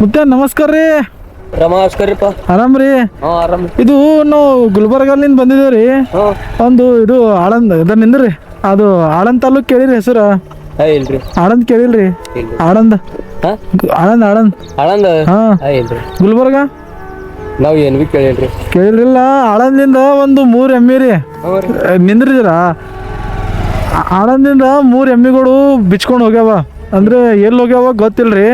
ಮುತ್ತೆ ನಮಸ್ಕಾರ ರೀ. ನಮಸ್ಕಾರಪ್ಪ ಆರಾಮ್ ರೀ? ಹಾ ಆರಾಮ್ ಇದು ನಾವು ಗುಲ್ಬರ್ಗಲ್ಲಿಂದ ಬಂದಿದ್ದೇವೆ ರೀ. ಹಾ. ಒಂದು ಇದು ಆಳಂದ್ ಇದ ನಿಂದ್ರಿ ಅದು ಆಳಂದ್ ತಾಲೂಕ್ ಕೇಳಿರಿ ಹೆಸರು. ಹಾ ಇಲ್ರಿ. ಆಳಂದ್ ಕೇಳಿಲ್ರಿ ಇಲ್ರಿ. ಆಳಂದ್. ಹಾ? ಆಳಂದ್ ಆಳಂದ್. ಆಳಂದ? ಹಾ. ಹಾ ಇಲ್ರಿ. ಗುಲ್ಬರ್ಗ? ನಾವ್ ಏನ್ ಬಿ ಕೇಳಿಲ್ರಿ ಕೇಳಿಲ್ಲ ಆಳಂದಿಂದ ಒಂದು ಮೂರು ಎಮ್ಮೆ ರೀ. ಹ್ಞೂ ರೀ. ನಿಂದ್ರಿದಿರ ಆಳಂದಿಂದ ಮೂರು ಎಮ್ಮಿಗಳು ಬಿಚ್ಕೊಂಡು ಹೋಗ್ಯಾವ. ಅಂದ್ರೆ ಎಲ್ಲಿ ಹೋಗ್ಯಾವ ಗೊತ್ತಿಲ್ರಿ.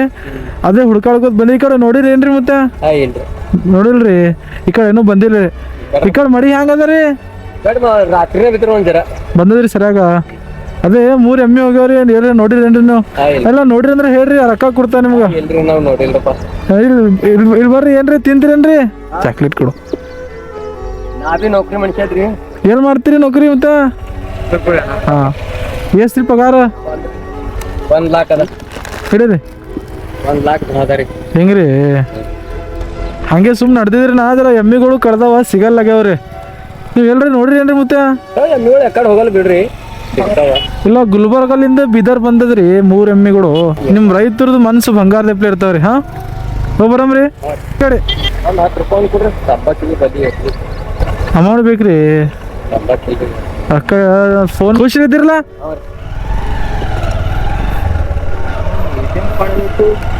ಅದೇ ಹುಡ್ಕಾಡ್ಕೋತ ಬಂದಿ ಈ ಕಡೆ ನೋಡಿರಿ ಏನ್ರಿ ಮತ್ತೆ? ನೋಡಿಲ್ರಿ ಈ ಕಡೆ ಏನೂ ಬಂದಿಲ್ಲ ಈ ಕಡೆ ಮಡಿ ಹೆಂಗದ್ರಿ? ಬಂದದ್ರಿ ಸರಿಯಾಗ? ಅದೇ ಮೂರು ಎಮ್ಮೆ ಹೋಗ್ಯಾವ್ರಿ ಏನ್ರಿ ನೋಡಿರಿ ಏನ್ರಿ ನೀವು ಎಲ್ಲ ನೋಡಿರಿ ಅಂದ್ರೆ ಹೇಳ್ರಿ ರೊಕ್ಕ ಕೊಡ್ತಾ ನಿಮ್ಗೆ. ಇಲ್ಲಿ ಬರ್ರಿ ಏನ್ರಿ ತಿಂತೀರೇನ್ರಿ ಚಾಕ್ಲೇಟ್ ಕೊಡು. ಏನ್ ನೌಕರಿ ಮನುಷ್ಯ ಏನು ಮಾಡ್ತೀರಿ ನೌಕರಿ ಮತ್ತೆ? ಹಾಂ. ಎಷ್ಟು ರೀ ಪಗಾರ ಒಂದ್ ಲಾಕ್ ಅದ. ಹಿಡೀರಿ. ಒಂದ್ ಲಾಕ್ ಅದ ರೀ. ಹೆಂಗ್ರಿ? ಹಂಗೆ ಸುಮ್ಮನೆ ನಡೆದಿದ್ರಿ ನಾ ಅದರ ಎಮ್ಮಿಗಳು ಕಡ್ದಾವ ಸಿಗಲ್ಲಾಗ್ಯಾವ್ರಿ. ನೀವು ಎಲ್ರಿ ನೋಡ್ರಿ ಏನ್ರಿ ಮತ್ತೆ? ಎಮ್ಮಿಗಳು ಯಾಕಡೆ ಹೋಗಲ್ಲ ಬಿಡ್ರಿ. ಇಲ್ಲ ಗುಲ್ಬರ್ಗಲ್ಲಿಂದ ಬೀದರ್ ಬಂದದ್ರಿ ಮೂರ್ ಎಮ್ಮಿಗಳು. ನಿಮ್ ರೈತರದ್ದು ಮನ್ಸು ಬಂಗಾರ ದೆಪ್ಲೆ ಇರ್ತಾವ್ರಿ ಹಾ? ಹೋಗ್ಬರಮ್ರಿ ಕಡೆ. ಐತ್ರಿ. ಅಮೌಂಟ್ ಬೇಕ್ರಿ? ಅಕ್ಕ ಫೋನ್. ಖುಷಿ ಇದ್ದಿರಲ್ಲ? ಹ್ಞೂ ರೀ